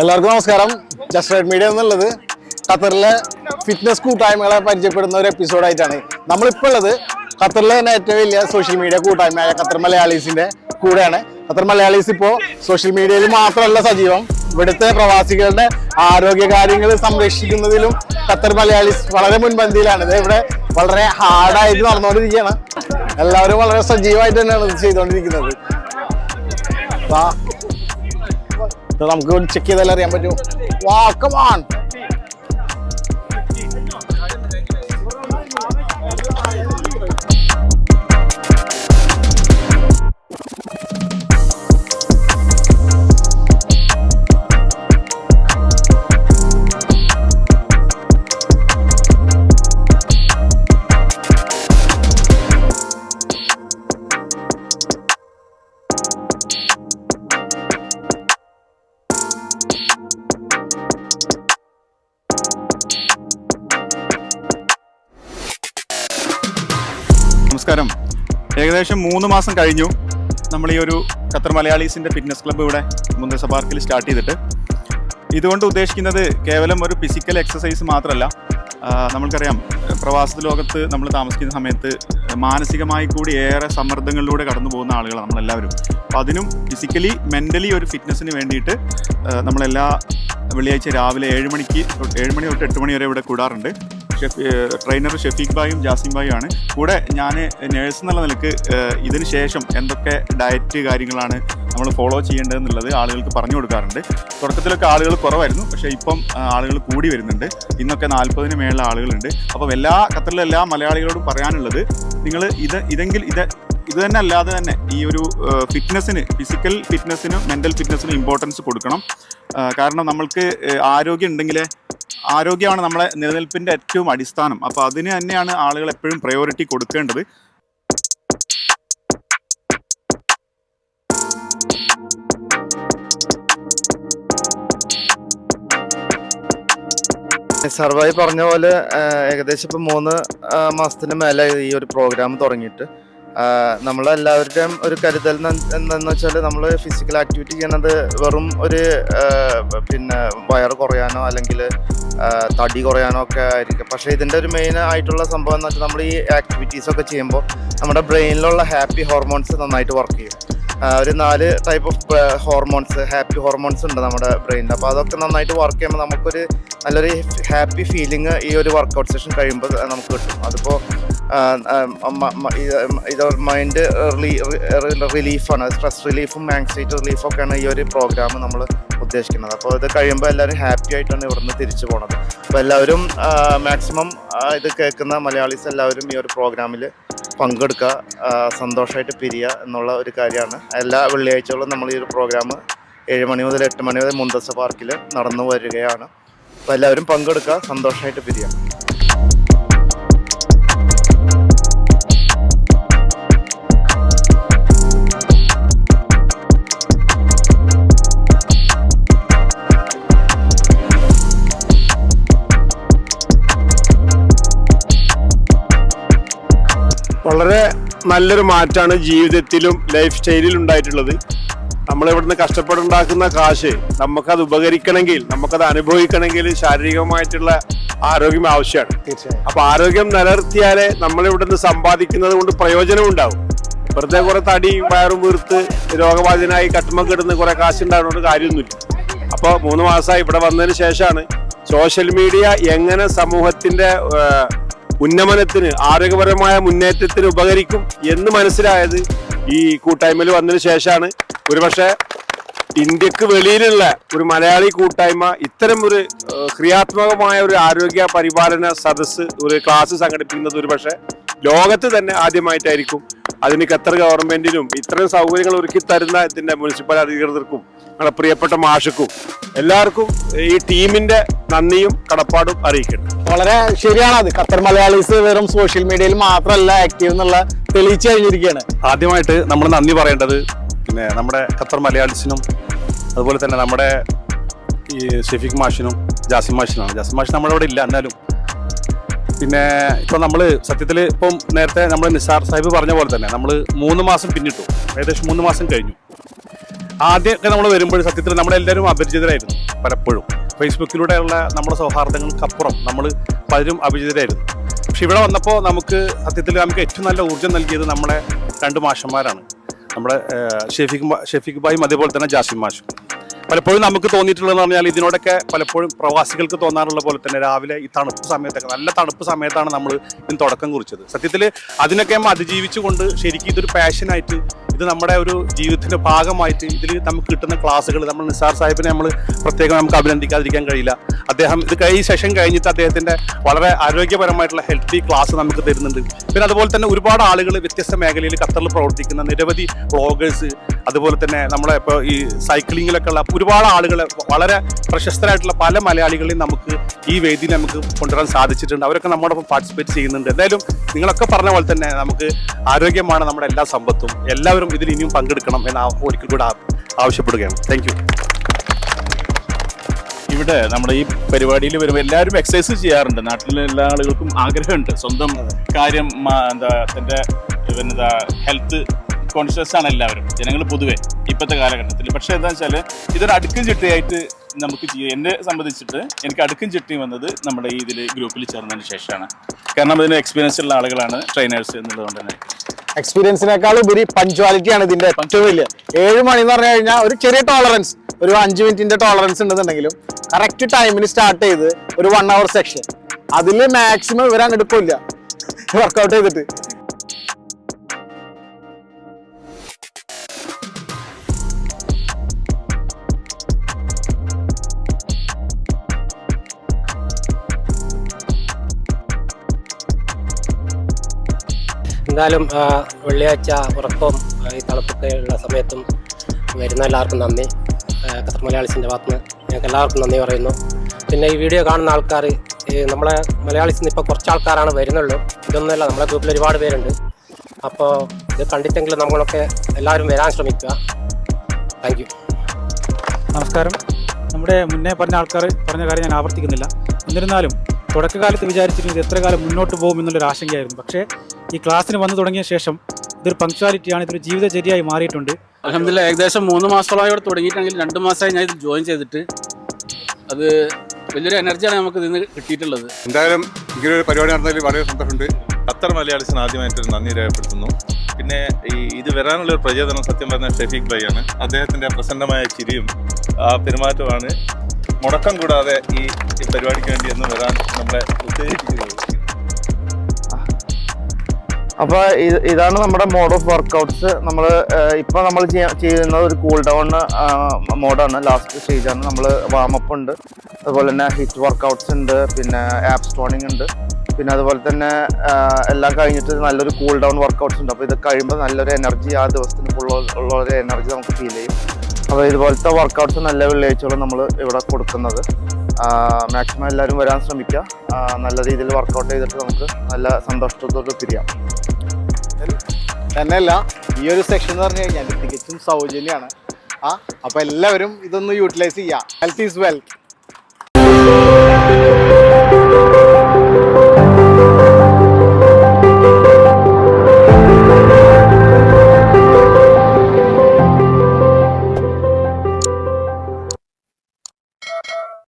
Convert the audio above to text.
എല്ലാവർക്കും നമസ്കാരം. Just ride media എന്നുള്ളത് ഖത്തറിലെ ഫിറ്റ്നസ് കൂട്ടായ്മകളെ പരിചയപ്പെടുന്ന ഒരു എപ്പിസോഡായിട്ടാണ് നമ്മളിപ്പോൾ ഉള്ളത് ഖത്തറിലെ തന്നെ ഏറ്റവും വലിയ സോഷ്യൽ മീഡിയ കൂട്ടായ്മയായ ഖത്തർ മലയാളീസിന്റെ കൂടെയാണ്. ഖത്തർ മലയാളീസ് ഇപ്പോൾ സോഷ്യൽ മീഡിയയിൽ മാത്രമല്ല സജീവം. ഇവിടുത്തെ പ്രവാസികളുടെ ആരോഗ്യ കാര്യങ്ങൾ സംരക്ഷിക്കുന്നതിലും ഖത്തർ മലയാളീസ് വളരെ മുൻപന്തിയിലാണ്. ഇത് ഇവിടെ വളരെ ഹാർഡായിട്ട് നടന്നുകൊണ്ടിരിക്കുകയാണ്. എല്ലാവരും വളരെ സജീവമായിട്ട് തന്നെയാണ് ഇത് ചെയ്തുകൊണ്ടിരിക്കുന്നത്. നമുക്ക് ചെക്ക് ചെയ്താലറിയാൻ പറ്റും. വാ നമസ്കാരം. ഏകദേശം മൂന്ന് മാസം കഴിഞ്ഞു നമ്മൾ ഈ ഒരു ഖത്തർ മലയാളീസിന്റെ ഫിറ്റ്നസ് ക്ലബ്ബ് ഇവിടെ മുന്തസ പാർക്കിൽ സ്റ്റാർട്ട് ചെയ്തിട്ട്. ഇതുകൊണ്ട് ഉദ്ദേശിക്കുന്നത് കേവലം ഒരു ഫിസിക്കൽ എക്സസൈസ് മാത്രമല്ല നമ്മൾക്കറിയാം പ്രവാസ ലോകത്ത് നമ്മൾ താമസിക്കുന്ന സമയത്ത് മാനസികമായി കൂടി ഏറെ സമ്മർദ്ദങ്ങളിലൂടെ കടന്നു പോകുന്ന ആളുകളാണ് നമ്മളെല്ലാവരും. അപ്പോൾ അതിനും ഫിസിക്കലി മെന്റലി ഒരു ഫിറ്റ്നസ്സിന് വേണ്ടിയിട്ട് നമ്മളെല്ലാ വെള്ളിയാഴ്ച രാവിലെ ഏഴ് മണിക്ക് ഏഴ് മണി തൊട്ട് എട്ട് മണി വരെ ഇവിടെ കൂടാറുണ്ട്. ട്രെയിനർ ഷെഫീഖ് ബായും ജാസിം ബായും ആണ് കൂടെ ഞാൻ നേഴ്സ് എന്നുള്ള നിലയ്ക്ക് ഇതിന് ശേഷം എന്തൊക്കെ ഡയറ്റ് കാര്യങ്ങളാണ് നമ്മൾ ഫോളോ ചെയ്യേണ്ടതെന്നുള്ളത് ആളുകൾക്ക് പറഞ്ഞു കൊടുക്കാറുണ്ട്. തുടക്കത്തിലൊക്കെ ആളുകൾ കുറവായിരുന്നു പക്ഷേ ഇപ്പം ആളുകൾ കൂടി വരുന്നുണ്ട്. ഇന്നൊക്കെ നാൽപ്പതിന് മേളിലെ ആളുകളുണ്ട്. അപ്പം എല്ലാ ഖത്തറിലെ എല്ലാ മലയാളികളോടും പറയാനുള്ളത് നിങ്ങൾ ഇത് ഇതെങ്കിൽ ഇത് ഇത് തന്നെ അല്ലാതെ തന്നെ ഈ ഒരു ഫിറ്റ്നസ്സിന് ഫിസിക്കൽ ഫിറ്റ്നസ്സിനും മെന്റൽ ഫിറ്റ്നസ്സിനും ഇമ്പോർട്ടൻസ് കൊടുക്കണം. കാരണം നമ്മൾക്ക് ആരോഗ്യം ഉണ്ടെങ്കിലേ ആരോഗ്യമാണ് നമ്മളെ നിലനിൽപ്പിന്റെ ഏറ്റവും അടിസ്ഥാനം. അപ്പോൾ അതിന് തന്നെയാണ് ആളുകൾ എപ്പോഴും പ്രയോറിറ്റി കൊടുക്കേണ്ടത്. സർവായി പറഞ്ഞ പോലെ ഏകദേശം ഇപ്പം മൂന്ന് മാസത്തിന് മേലെ ഈ ഒരു പ്രോഗ്രാം തുടങ്ങിയിട്ട് നമ്മളെല്ലാവരുടെയും ഒരു കരുതൽ എന്താണെന്ന് വെച്ചാൽ നമ്മൾ ഫിസിക്കൽ ആക്ടിവിറ്റി ചെയ്യുന്നത് വെറും ഒരു പിന്നെ വയർ കുറയാനോ അല്ലെങ്കിൽ തടി കുറയാനോ ഒക്കെ ആയിരിക്കും. പക്ഷേ ഇതിന്റെ ഒരു മെയിൻ ആയിട്ടുള്ള സംഭവം എന്ന് വെച്ചാൽ നമ്മൾ ഈ ആക്ടിവിറ്റീസ് ഒക്കെ ചെയ്യുമ്പോൾ നമ്മുടെ ബ്രെയിനിലുള്ള ഹാപ്പി ഹോർമോൺസ് നന്നായിട്ട് വർക്ക് ചെയ്യും. ഒരു നാല് type of hormones happy hormones ഉണ്ട് നമ്മുടെ ബ്രെയിനിൽ അപ്പോൾ അതൊക്കെ നന്നായിട്ട് വർക്ക് ചെയ്യുമ്പോൾ നമുക്കൊരു നല്ലൊരു ഹാപ്പി ഫീലിംഗ് ഈ ഒരു വർക്കൗട്ട് സെഷൻ കഴിയുമ്പോൾ നമുക്ക് കിട്ടും. അതിപ്പോൾ ഇത് മൈൻഡ് റിലീഫാണ് സ്ട്രെസ് റിലീഫും ആങ്സൈറ്റി റിലീഫും ഒക്കെയാണ് ഈ ഒരു പ്രോഗ്രാം നമ്മൾ ഉദ്ദേശിക്കുന്നത്. അപ്പോൾ ഇത് കഴിയുമ്പോൾ എല്ലാവരും ഹാപ്പി ആയിട്ടാണ് ഇവിടുന്ന് തിരിച്ചു പോകുന്നത് അപ്പോൾ എല്ലാവരും മാക്സിമം ഇത് കേൾക്കുന്ന മലയാളീസ് എല്ലാവരും ഈ ഒരു പ്രോഗ്രാമിൽ പങ്കെടുക്കുക സന്തോഷമായിട്ട് പിരിയുക എന്നുള്ള ഒരു കാര്യമാണ്. എല്ലാ വെള്ളിയാഴ്ചകളും നമ്മൾ ഈ ഒരു പ്രോഗ്രാം ഏഴ് മണി മുതൽ എട്ട് മണി വരെ മുന്തസ പാർക്കിൽ നടന്നു വരികയാണ്. അപ്പോൾ എല്ലാവരും പങ്കെടുക്കുക സന്തോഷമായിട്ട് പിരിയാം വളരെ നല്ലൊരു മാറ്റമാണ് ജീവിതത്തിലും ലൈഫ് സ്റ്റൈലിലും ഉണ്ടായിട്ടുള്ളത്. നമ്മൾ ഇവിടുന്ന് കഷ്ടപ്പെടുണ്ടാക്കുന്ന കാശ് നമുക്കത് ഉപകരിക്കണമെങ്കിൽ നമുക്കത് അനുഭവിക്കണമെങ്കിൽ ശാരീരികമായിട്ടുള്ള ആരോഗ്യം ആവശ്യമാണ്. അപ്പൊ ആരോഗ്യം നിലനിർത്തിയാലേ നമ്മൾ ഇവിടുന്ന് സമ്പാദിക്കുന്നത് കൊണ്ട് പ്രയോജനം ഉണ്ടാവും. വെറുതെ കുറെ തടി വയറും വീർത്ത് രോഗബാധിതനായി കട്ടുമ്പം കിടന്ന് കുറെ കാശ് ഉണ്ടാകുന്നതുകൊണ്ട് കാര്യമൊന്നുമില്ല. അപ്പോൾ മൂന്ന് മാസമായി ഇവിടെ വന്നതിന് ശേഷമാണ് സോഷ്യൽ മീഡിയ എങ്ങനെ സമൂഹത്തിന്റെ ഉന്നമനത്തിന് ആരോഗ്യപരമായ മുന്നേറ്റത്തിന് ഉപകരിക്കും എന്ന് മനസ്സിലായത് ഈ കൂട്ടായ്മയിൽ വന്നതിന് ശേഷമാണ്. ഒരുപക്ഷെ ഇന്ത്യയ്ക്ക് വെളിയിലുള്ള ഒരു മലയാളി കൂട്ടായ്മ ഇത്തരം ഒരു ക്രിയാത്മകമായ ഒരു ആരോഗ്യ പരിപാലന സദസ്സ് ഒരു ക്ലാസ് സംഘടിപ്പിക്കുന്നത് ഒരുപക്ഷെ ലോകത്ത് തന്നെ ആദ്യമായിട്ടായിരിക്കും. അതിന് ഖത്തർ ഗവൺമെന്റിനും ഇത്രയും സൗകര്യങ്ങൾ ഒരുക്കി തരുന്ന ഇതിന്റെ മുനിസിപ്പൽ അധികൃതർക്കും നമ്മുടെ പ്രിയപ്പെട്ട മാഷക്കും എല്ലാവർക്കും ഈ ടീമിന്റെ നന്ദിയും കടപ്പാടും അറിയിക്കണം വളരെ ശരിയാണ് അത്. ഖത്തർ മലയാളീസ് വെറും സോഷ്യൽ മീഡിയയിൽ മാത്രമല്ല ആക്റ്റീവ് എന്നുള്ള തെളിയിച്ചു കഴിഞ്ഞിരിക്കുകയാണ്. ആദ്യമായിട്ട് നമ്മൾ നന്ദി പറയേണ്ടത് പിന്നെ നമ്മുടെ ഖത്തർ മലയാളീസിനും അതുപോലെ തന്നെ നമ്മുടെ ഈ ഷെഫീഖ് മാഷിനും ജാസിം മാഷിനാണ്. ജാസിം മാഷ് നമ്മളിവിടെ ഇല്ല എന്നാലും പിന്നെ ഇപ്പൊ നമ്മൾ സത്യത്തിൽ ഇപ്പം നേരത്തെ നമ്മൾ നിസാർ സാഹിബ് പറഞ്ഞ പോലെ തന്നെ നമ്മൾ മൂന്ന് മാസം പിന്നിട്ടു. ഏകദേശം മൂന്ന് മാസം കഴിഞ്ഞു. ആദ്യമൊക്കെ നമ്മൾ വരുമ്പോൾ സത്യത്തിൽ നമ്മളെല്ലാവരും അപരിചിതരായിരുന്നു പലപ്പോഴും. ഫേസ്ബുക്കിലൂടെയുള്ള നമ്മുടെ സൗഹാർദ്ദങ്ങൾക്കപ്പുറം നമ്മൾ പലരും അപരിചിതരായിരുന്നു. പക്ഷെ ഇവിടെ വന്നപ്പോൾ നമുക്ക് സത്യത്തിൽ നമുക്ക് ഏറ്റവും നല്ല ഊർജം നൽകിയത് നമ്മുടെ രണ്ട് മാഷന്മാരാണ്. നമ്മുടെ ഷെഫീഖ് ഷെഫീഖ് ബായും അതേപോലെ തന്നെ ജാസിം മാഷും. പലപ്പോഴും നമുക്ക് തോന്നിയിട്ടുള്ളതെന്ന് പറഞ്ഞാൽ ഇതിനോടൊക്കെ പലപ്പോഴും പ്രവാസികൾക്ക് തോന്നാറുള്ള പോലെ തന്നെ രാവിലെ ഈ തണുപ്പ് സമയത്തൊക്കെ നല്ല തണുപ്പ് സമയത്താണ് നമ്മൾ ഇതിന് തുടക്കം കുറിച്ചത്. സത്യത്തിൽ അതിനൊക്കെ അതിജീവിച്ചുകൊണ്ട് ശരിക്കും ഇതൊരു പാഷനായിട്ട് ഇത് നമ്മുടെ ഒരു ജീവിതത്തിന്റെ ഭാഗമായിട്ട് ഇതിൽ നമുക്ക് കിട്ടുന്ന ക്ലാസ്സുകൾ നമ്മൾ നിസാർ സാഹിബിനെ നമ്മൾ പ്രത്യേകം നമുക്ക് അഭിനന്ദിക്കാതിരിക്കാൻ കഴിയില്ല. അദ്ദേഹം ഇത് കഴിഞ്ഞ സെഷൻ കഴിഞ്ഞിട്ട് അദ്ദേഹത്തിന്റെ വളരെ ആരോഗ്യപരമായിട്ടുള്ള ഹെൽത്തി ക്ലാസ് നമുക്ക് തരുന്നുണ്ട്. പിന്നെ അതുപോലെ തന്നെ ഒരുപാട് ആളുകൾ വ്യത്യസ്ത മേഖലയിൽ ഖത്തറിൽ പ്രവർത്തിക്കുന്ന നിരവധി ബ്ലോഗേഴ്സ് അതുപോലെ തന്നെ നമ്മളെ ഇപ്പോൾ ഈ സൈക്ലിങ്ങിലൊക്കെ ഉള്ള ഒരുപാട് ആളുകൾ വളരെ പ്രശസ്തരായിട്ടുള്ള പല മലയാളികളെയും നമുക്ക് ഈ വേദിയിൽ നമുക്ക് കൊണ്ടുവരാൻ സാധിച്ചിട്ടുണ്ട്. അവരൊക്കെ നമ്മോടൊപ്പം പാർട്ടിസിപ്പേറ്റ് ചെയ്യുന്നുണ്ട്. എന്തായാലും നിങ്ങളൊക്കെ പറഞ്ഞ പോലെ തന്നെ നമുക്ക് ആരോഗ്യമാണ് നമ്മുടെ എല്ലാ സമ്പത്തും. എല്ലാവരും ഇതിൽ ഇനിയും പങ്കെടുക്കണം എന്ന് ഒരിക്കൽ കൂടെ ആവശ്യപ്പെടുകയാണ്. താങ്ക് യു ഇവിടെ നമ്മുടെ ഈ പരിപാടിയിൽ വരുമ്പോൾ എല്ലാവരും എക്സസൈസ് ചെയ്യാറുണ്ട്. നാട്ടിലെ എല്ലാ ആളുകൾക്കും ആഗ്രഹമുണ്ട്. സ്വന്തം കാര്യം എന്താ തന്റെ എന്താ ഹെൽത്ത് കോൺഷ്യസ് ആണ് എല്ലാവരും. ജനങ്ങൾ പൊതുവെ ഇപ്പോഴത്തെ കാലഘട്ടത്തിൽ. പക്ഷേ എന്താ വെച്ചാൽ ഇതൊരു അടുക്കും ചിട്ടയായിട്ട് നമുക്ക് ചെയ്യാം. എന്നെ സംബന്ധിച്ചിട്ട് എനിക്ക് അടുക്കും ചിട്ടി വന്നത് നമ്മുടെ ഈ ഇതിൽ ഗ്രൂപ്പിൽ ചേർന്നതിന് ശേഷമാണ്. കാരണം അതിന് എക്സ്പീരിയൻസ് ഉള്ള ആളുകളാണ് ട്രെയിനേഴ്സ് എന്നുള്ളതുകൊണ്ട് തന്നെ. എക്സ്പീരിയൻസിനേക്കാൾ ഉപരി പഞ്ച്വാലിറ്റി ആണ് ഇതിന്റെ ഏറ്റവും വലിയ. ഏഴ് മണി എന്ന് പറഞ്ഞു കഴിഞ്ഞാൽ ഒരു ചെറിയ ടോളറൻസ് ഒരു അഞ്ച് മിനിറ്റിന്റെ ടോളറൻസ് ഉണ്ടെന്നുണ്ടെങ്കിലും കറക്റ്റ് ടൈമിന് സ്റ്റാർട്ട് ചെയ്ത് ഒരു വൺ അവർ സെക്ഷൻ അതിൽ മാക്സിമം ഇവരങ്ങെടുക്കില്ല വർക്കൗട്ട് ചെയ്തിട്ട്. എന്തായാലും വെള്ളിയാഴ്ച ഉറക്കവും ഈ തണുപ്പൊക്കെ ഉള്ള സമയത്തും വരുന്ന എല്ലാവർക്കും നന്ദി. ഖത്തർ മലയാളിസിന്റെ ഭാഗത്ത് ഞങ്ങൾക്ക് എല്ലാവർക്കും നന്ദി പറയുന്നു. പിന്നെ ഈ വീഡിയോ കാണുന്ന ആൾക്കാർ നമ്മളെ മലയാളീസിൽ നിന്ന് ഇപ്പോൾ കുറച്ച് ആൾക്കാരാണ് വരുന്നുള്ളൂ. ഇതൊന്നുമല്ല നമ്മളെ ഗ്രൂപ്പിൽ ഒരുപാട് പേരുണ്ട്. അപ്പോൾ ഇത് കണ്ടിട്ടെങ്കിലും നമ്മളൊക്കെ എല്ലാവരും വരാൻ ശ്രമിക്കുക. താങ്ക് നമസ്കാരം. നമ്മുടെ മുന്നേ പറഞ്ഞ ആൾക്കാർ പറഞ്ഞ കാര്യം ഞാൻ ആവർത്തിക്കുന്നില്ല. എന്നിരുന്നാലും തുടക്കകാലത്ത് വിചാരിച്ചിരുന്നത് എത്ര കാലം മുന്നോട്ട് പോകും എന്നുള്ളൊരു ആശങ്കയായിരുന്നു. പക്ഷേ ഈ ക്ലാസ്സിന് വന്നു തുടങ്ങിയ ശേഷം ഇതൊരു പങ്ക്ച്വാലിറ്റിയാണ് ഇതൊരു ജീവിതചര്യയായി മാറിയിട്ടുണ്ട്. അലഹമില്ല ഏകദേശം മൂന്ന് മാസത്തോളമായി ഇവിടെ തുടങ്ങിയിട്ടാണെങ്കിൽ രണ്ട് മാസമായി ഞാൻ ഇത് ജോയിൻ ചെയ്തിട്ട് അത് വലിയൊരു എനർജിയാണ് നമുക്ക് ഇതിന് കിട്ടിയിട്ടുള്ളത്. എന്തായാലും ഇങ്ങനെ ഒരു പരിപാടി നടന്നതിൽ വളരെ സന്തോഷമുണ്ട്. ഖത്തർ മലയാളിസിന് ആദ്യമായിട്ട് നന്ദി രേഖപ്പെടുത്തുന്നു. പിന്നെ ഈ ഇത് വരാനുള്ള ഒരു പ്രചോദനം സത്യം പറഞ്ഞ ഷെഫീഖ് ഭായി ആണ് അദ്ദേഹത്തിന്റെ പ്രസന്നമായ ചിരിയും ആ പെരുമാറ്റമാണ് മുടക്കം കൂടാതെ ഈ പരിപാടിക്ക് വേണ്ടി എന്ന് വരാൻ നമ്മളെ ഉദ്ദേശിക്കുന്നത്. അപ്പൊ ഇതാണ് നമ്മുടെ മോഡ് ഓഫ് വർക്കൗട്ട്സ് നമ്മൾ ഇപ്പൊ നമ്മൾ ചെയ്യുന്നത് ഒരു കൂൾ ഡൗൺ മോഡാണ് ലാസ്റ്റ് സ്റ്റേജ് ആണ്. നമ്മൾ വാമപ്പ് ഉണ്ട്. അതുപോലെ തന്നെ ഹിറ്റ് വർക്കൗട്ട്സ് ഉണ്ട്. പിന്നെ ആപ്പ് സ്റ്റോണിങ് ഉണ്ട്. പിന്നെ അതുപോലെ തന്നെ എല്ലാം കഴിഞ്ഞിട്ട് നല്ലൊരു കൂൾ ഡൗൺ വർക്കൗട്ട്സ് ഉണ്ട്. അപ്പോൾ ഇത് കഴിയുമ്പോൾ നല്ലൊരു എനർജി ആ ദിവസത്തിന് ഉള്ള ഒരു എനർജി നമുക്ക് ഫീൽ ചെയ്യും. അപ്പോൾ ഇതുപോലത്തെ വർക്കൗട്ട്സ് നല്ല വെള്ളിയാഴ്ചകളും നമ്മൾ ഇവിടെ കൊടുക്കുന്നത്. മാക്സിമം എല്ലാവരും വരാൻ ശ്രമിക്കുക. നല്ല രീതിയിൽ വർക്കൗട്ട് ചെയ്തിട്ട് നമുക്ക് നല്ല സന്തോഷത്തോട് പിരിയാം. തന്നെയല്ല ഈ ഒരു സെക്ഷൻ എന്ന് പറഞ്ഞു കഴിഞ്ഞാൽ തികച്ചും സൗജന്യമാണ് ആ അപ്പോൾ എല്ലാവരും ഇതൊന്ന് യൂട്ടിലൈസ് ചെയ്യാം. Health is wealth